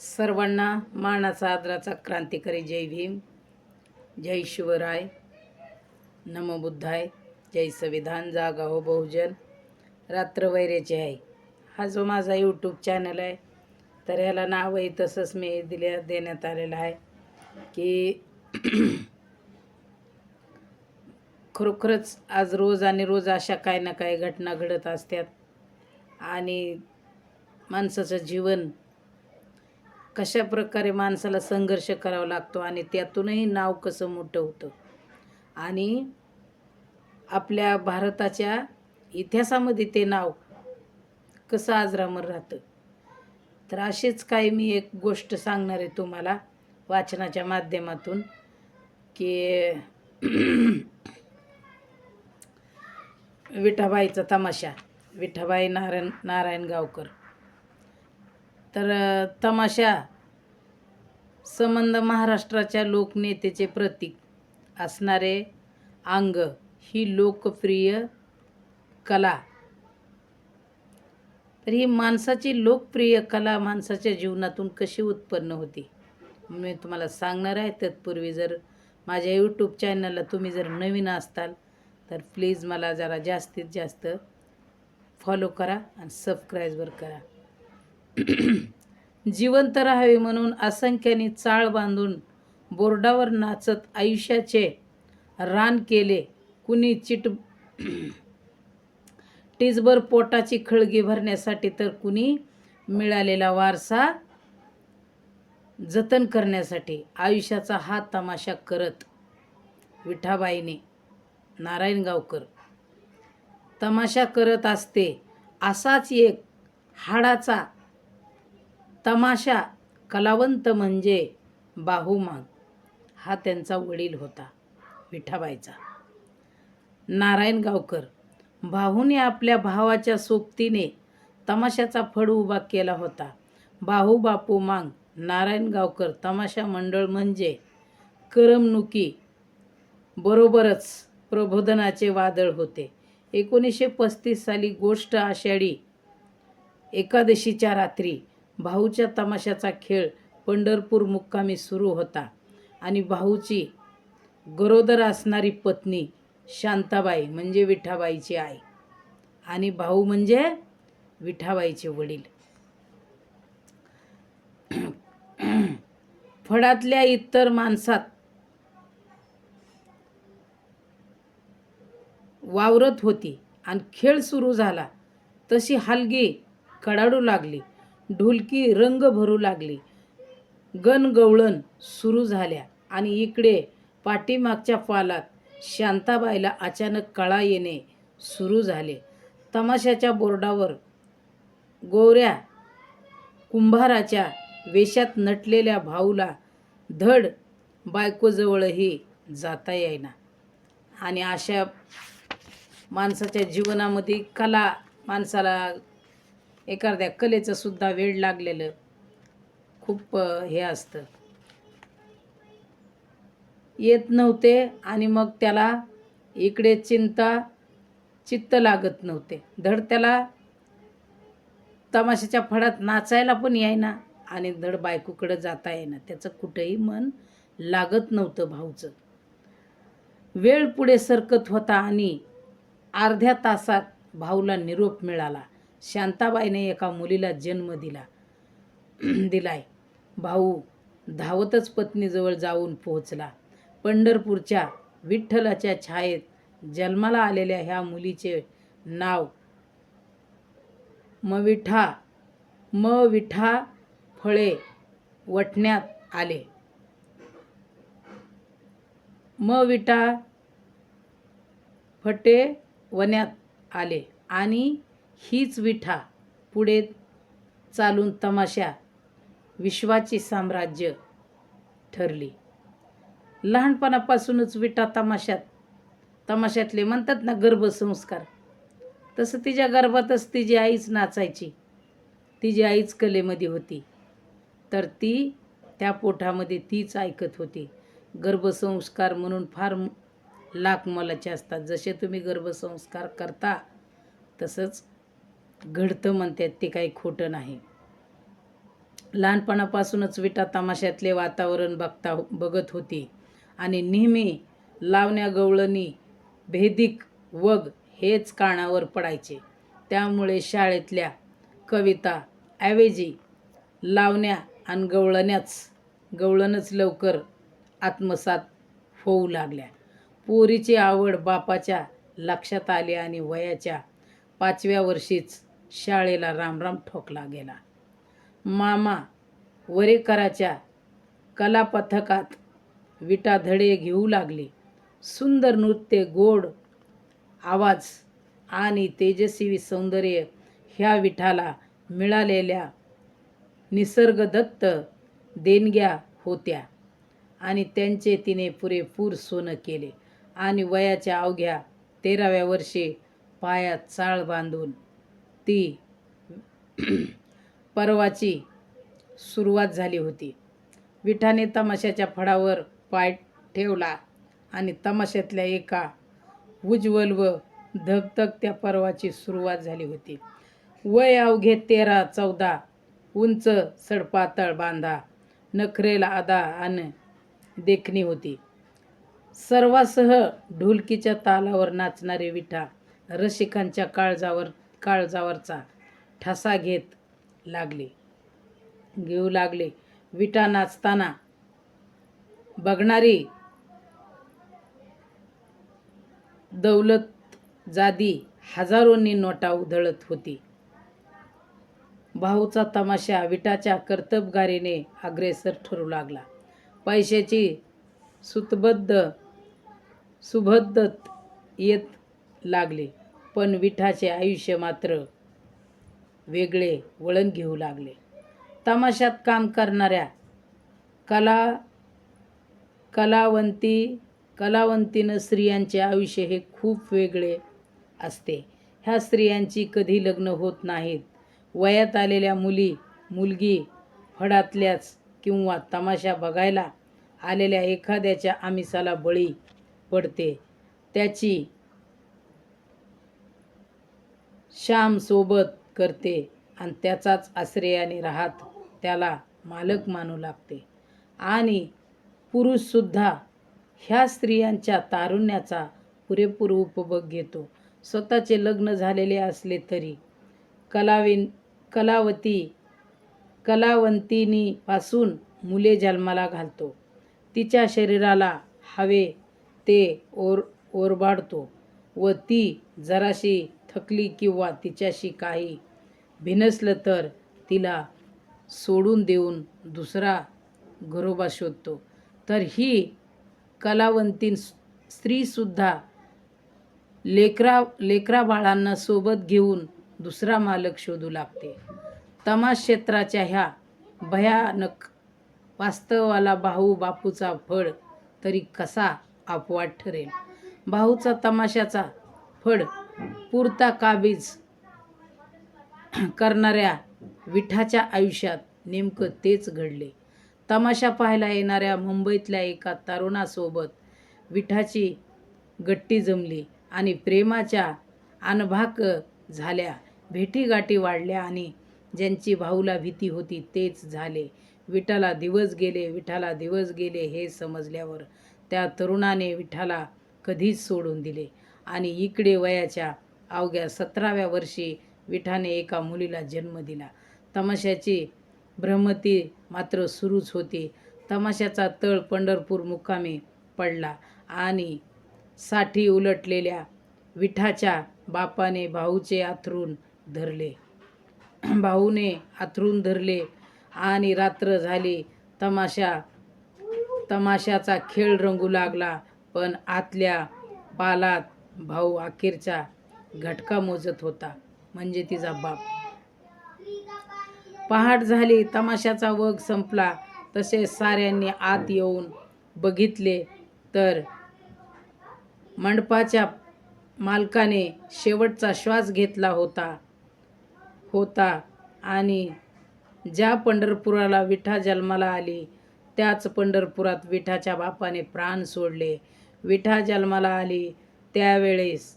सर्वांना मानाचा आदराचा क्रांतिकारी जय भीम जय शिवराय. नमो बुद्धाय. जय संविधान जागा हो बहुजन. रात्र वैरेचे आहे. हा जो माझा यूट्यूब चॅनल आहे तर ह्याला नाव आहे तसंच मी दिल्या देण्यात आलेलं आहे की खरोखरच आज रोज आणि रोज अशा काय ना काय घटना घडत असतात. आणि माणसाचं जीवन. कशा प्रकारे माणसाला संघर्ष करावा लागतो आणि त्यातूनही नाव कसं मोठं होतं? आणि आपल्या भारताच्या इतिहासामध्ये ते नाव कसं आजरामर राहतं? तर अशीच काही मी एक गोष्ट सांगणार आहे तुम्हाला वाचनाच्या माध्यमातून की विठाबाईचा तमाशा विठाबाई नारायण नारायण गावकर. तर तमाशा. संबंध महाराष्ट्राच्या लोकनेतेचे प्रतीक असणारे अंग ही लोकप्रिय कला. तर ही माणसाची लोकप्रिय कला माणसाच्या जीवनातून कशी उत्पन्न होती? मी तुम्हाला सांगणार आहे. तत्पूर्वी जर माझ्या यूट्यूब चॅनलला तुम्ही जर नवीन असताल तर प्लीज मला जरा जास्तीत जास्त फॉलो करा आणि सबस्क्राईबर करा. जिवंत राहावे म्हणून असंख्याने चाळ बांधून बोर्डावर नाचत आयुष्याचे रान केले. कुणी चिट टीजभर पोटाची खळगी भरण्यासाठी तर कुणी मिळालेला वारसा जतन करण्यासाठी आयुष्याचा हा तमाशा करत विठाबाईने नारायण गावकर तमाशा करत असते असाच एक हाडाचा तमाशा कलावंत म्हणजे बाहुमाग हा त्यांचा वडील होता विठाबाईचा. नारायण गावकर भाऊने आपल्या भावाच्या सोबतीने तमाशाचा फड उभा केला होता. बाहू बापू मांग नारायण गावकर तमाशा मंडळ म्हणजे करमणुकी बरोबरच प्रबोधनाचे वादळ होते. एकोणीसशे पस्तीस साली गोष्ट आषाढी एकादशीच्या रात्री भाऊच्या तमाशाचा खेळ पंढरपूर मुक्कामी सुरू होता. आणि भाऊची गरोदर असणारी पत्नी शांताबाई म्हणजे विठाबाईची आई. आणि भाऊ म्हणजे विठाबाईचे वडील. फडातल्या इतर माणसात वावरत होती आणि खेळ सुरू झाला. तशी हलगी कडाडू लागली. ढोलकी रंग भरू लागली. गणगवळण सुरू झाल्या आणि इकडे पाठीमागच्या पालात शांताबाईला अचानक कळा येणे सुरू झाले. तमाशाच्या बोर्डावर गोऱ्या कुंभाराच्या वेशात नटलेल्या भाऊला धड बायकोजवळही जाता येईना. आणि अशा माणसाच्या जीवनामध्ये कला माणसाला एखाद्या कलेचं सुद्धा वेळ लागलेलं खूप हे असतं. येत नव्हते आणि मग त्याला इकडे चिंता चित्त लागत नव्हते. धड त्याला तमाशाच्या फडात नाचायला पण यायना आणि धड बायकोकडं जाता येईना. त्याचं कुठंही मन लागत नव्हतं भाऊचं. वेळ पुढे सरकत होता आणि अर्ध्या तासात भाऊला निरोप मिळाला. शांताबाईने एका मुलीला जन्म दिला. दिलाय. भाऊ धावतच पत्नीजवळ जाऊन पोहोचला. पंढरपूरच्या विठ्ठलाच्या छायेत जन्माला आलेल्या ह्या मुलीचे नाव मविठा म विठा फळे वटण्यात आले. म विटा फटे वण्यात आले आणि हीच विठा पुढे चालून तमाशा विश्वाची साम्राज्य ठरली. लहानपणापासूनच विटा तमाशात तमाशातले म्हणतात ना गर्भसंस्कार तसं तिच्या गर्भातच तिची आईच नाचायची. तिची आईच कलेमध्ये होती. तर ती त्या पोटामध्ये तीच ऐकत होती. गर्भसंस्कार म्हणून फार लाख मोलाचे असतात. जसे तुम्ही गर्भसंस्कार करता तसंच घडतं म्हणतात ते काही खोटं नाही. लहानपणापासूनच विटा तमाशातले वातावरण बघता बघत होती. आणि नेहमी लावण्या गवळणी भेदिक वग हेच कानावर पडायचे. त्यामुळे शाळेतल्या कविता ऐवजी लावण्या आणि गवळण्याच गवळणच लवकर आत्मसात होऊ लागल्या. पोरीची आवड बापाच्या लक्षात आली आणि वयाच्या पाचव्या वर्षीच शाळेला रामराम ठोकला गेला. मामा वरेकराच्या कलापथकात विटा धडे घेऊ लागले. सुंदर नृत्य गोड आवाज आणि तेजस्वी सौंदर्य ह्या विठाला मिळालेल्या निसर्गदत्त देणग्या होत्या आणि त्यांचे तिने पुरेपूर सोनं केले आणि वयाच्या अवघ्या तेराव्या वर्षी पायात चाळ बांधून ती परवाची सुरुवात झाली होती. विठाने तमाशाच्या फडावर पाय ठेवला आणि तमाशातल्या एका उज्ज्वल व धगधगत्या पर्वाची सुरुवात झाली होती. वय अवघे तेरा चौदा उंच सडपातळ बांधा नखरेला आदा आणि देखणी होती. सर्वासह ढोलकीच्या तालावर नाचणारे विठा रसिकांच्या काळजावर काळजावरचा ठसा घेत लागले. घेऊ लागले. विटा नाचताना बघणारी दौलत जादी हजारोंनी नोटा उधळत होती. भाऊचा तमाशा विटाच्या कर्तबगारीने अग्रेसर ठरू लागला. पैशाची सुतबद्ध सुभद्दत येत लागले. पण विठाचे आयुष्य मात्र वेगळे वळण घेऊ लागले. तमाशात काम करणाऱ्या कला कलावंती कलावंतीनं स्त्रियांचे आयुष्य हे खूप वेगळे असते. ह्या स्त्रियांची कधी लग्न होत नाहीत. वयात आलेल्या मुली मुलगी फडातल्याच किंवा तमाशा बघायला आलेल्या एखाद्याच्या आमिषाला बळी पडते. त्याची श्यामसोबत करते आणि त्याचाच आश्रयाने राहत त्याला मालक मानू लागते. आणि पुरुषसुद्धा ह्या स्त्रियांच्या तारुण्याचा पुरेपूर उपभोग घेतो. स्वतःचे लग्न झालेले असले तरी कलाविन कलावती कलावंतीनीपासून मुले जन्माला घालतो. तिच्या शरीराला हवे ते ओर ओरबाडतो व ती जराशी थकली किंवा तिच्याशी काही भिनसलं तर तिला सोडून देऊन दुसरा घरोबा शोधतो. तर ही कलावंतीन स्त्रीसुद्धा लेकरा लेकरा बाळांना सोबत घेऊन दुसरा मालक शोधू लागते. तमाश क्षेत्राच्या ह्या भयानक वास्तवाला भाऊ बापूचा फळ तरी कसा अपवाद ठरेल? भाऊचा तमाशाचा फड पुरता काबीज करणाऱ्या विठाच्या आयुष्यात नेमकं तेच घडले. तमाशा पाहायला येणाऱ्या मुंबईतल्या एका तरुणासोबत विठाची गट्टी जमली आणि प्रेमाच्या अनभाक झाल्या. भेटीगाठी वाढल्या आणि ज्यांची भाऊला भीती होती तेच झाले. विठाला दिवस गेले विठाला दिवस गेले हे समजल्यावर त्या तरुणाने विठाला कधीच सोडून दिले. आणि इकडे वयाच्या अवघ्या सतराव्या वर्षी विठाने एका मुलीला जन्म दिला. तमाशाची भ्रमती मात्र सुरूच होती. तमाशाचा तळ पंढरपूर मुक्कामी पडला आणि साठी उलटलेल्या विठाच्या बापाने भाऊचे आथरून धरले. भाऊने आथरून धरले आणि रात्र झाली. तमाशा तमाशाचा खेळ रंगू लागला पण आतल्या पालात भाऊ अखेरचा घटका मोजत होता म्हणजे तिचा बाप. पहाट झाली तमाशाचा वग संपला. तसे साऱ्यांनी आत येऊन बघितले तर मंडपाच्या मालकाने शेवटचा श्वास घेतला होता होता आणि ज्या पंढरपुराला विठा जन्माला आली त्याच पंढरपुरात विठाच्या बापाने प्राण सोडले. विठा जन्माला आली त्यावेळेस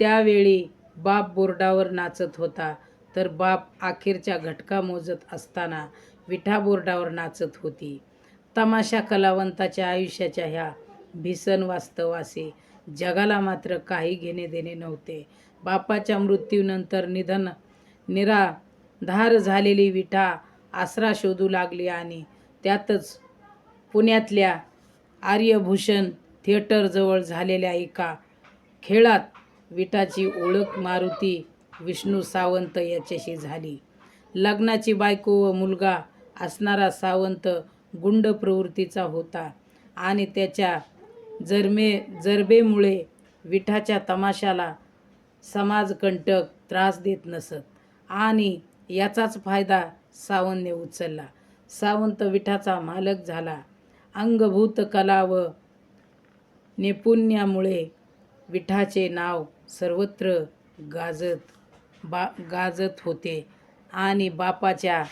त्यावेळी बाप बोर्डावर नाचत होता. तर बाप अखेरच्या घटका मोजत असताना विठा बोर्डावर नाचत होती. तमाशा कलावंताच्या आयुष्याच्या ह्या भीषण वास्तवासे जगाला मात्र काही घेणे देणे नव्हते. बापाच्या मृत्यूनंतर निधन निराधार झालेली विठा आसरा शोधू लागली आणि त्यातच पुण्यातल्या आर्यभूषण थिएटरजवळ झालेल्या एका खेळात विटाची ओळख मारुती विष्णू सावंत याच्याशी झाली. लग्नाची बायको व मुलगा असणारा सावंत गुंड प्रवृत्तीचा होता आणि त्याच्या जरमे जरबेमुळे विठाच्या तमाशाला समाजकंटक त्रास देत नसत आणि याचाच फायदा सावंतने उचलला. सावंत विठाचा मालक झाला. अंगभूत कला व नैपुण्यामुळे विठाचे नाव सर्वत्र गाजत बा गाजत होते आणि बापाच्या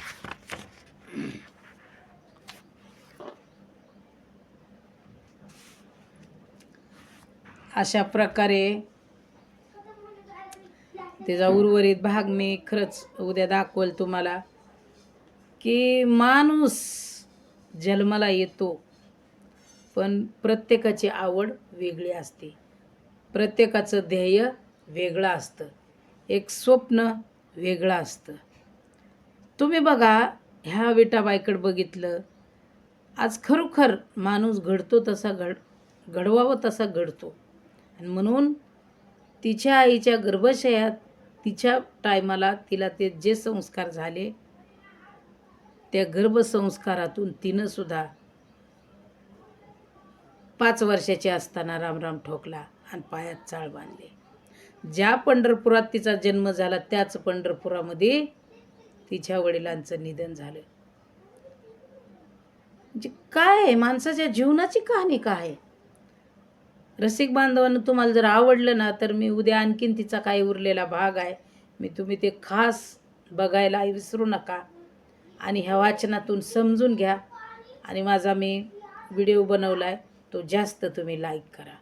अशा प्रकारे त्याचा उर्वरित भाग मी खरंच उद्या दाखवल तुम्हाला की माणूस जन्माला येतो पण प्रत्येकाची आवड वेगळी असते. प्रत्येकाचं ध्येय वेगळं असतं. एक स्वप्न वेगळं असतं. तुम्ही बघा ह्या विटाबाईकडं बघितलं आज खरोखर माणूस घडतो तसा घड घडवावं तसा घडतो. आणि म्हणून तिच्या आईच्या गर्भाशयात तिच्या टायमाला तिला ते जे संस्कार झाले त्या गर्भसंस्कारातून तिनंसुद्धा पाच वर्षाची असताना रामराम ठोकला. आणि पायात चाळ बांधले. ज्या पंढरपुरात तिचा जन्म झाला त्याच पंढरपुरामध्ये तिच्या वडिलांचं निधन झालं. म्हणजे काय आहे? माणसाच्या जीवनाची कहाणी काय आहे? रसिक बांधवांना तुम्हाला जर आवडलं ना तर मी उद्या आणखीन तिचा काही उरलेला भाग आहे. मी तुम्ही ते खास बघायला विसरू नका. आणि ह्या वाचनातून समजून घ्या. आणि माझा मी व्हिडिओ बनवला आहे तो जास्त तुम्ही लाईक करा.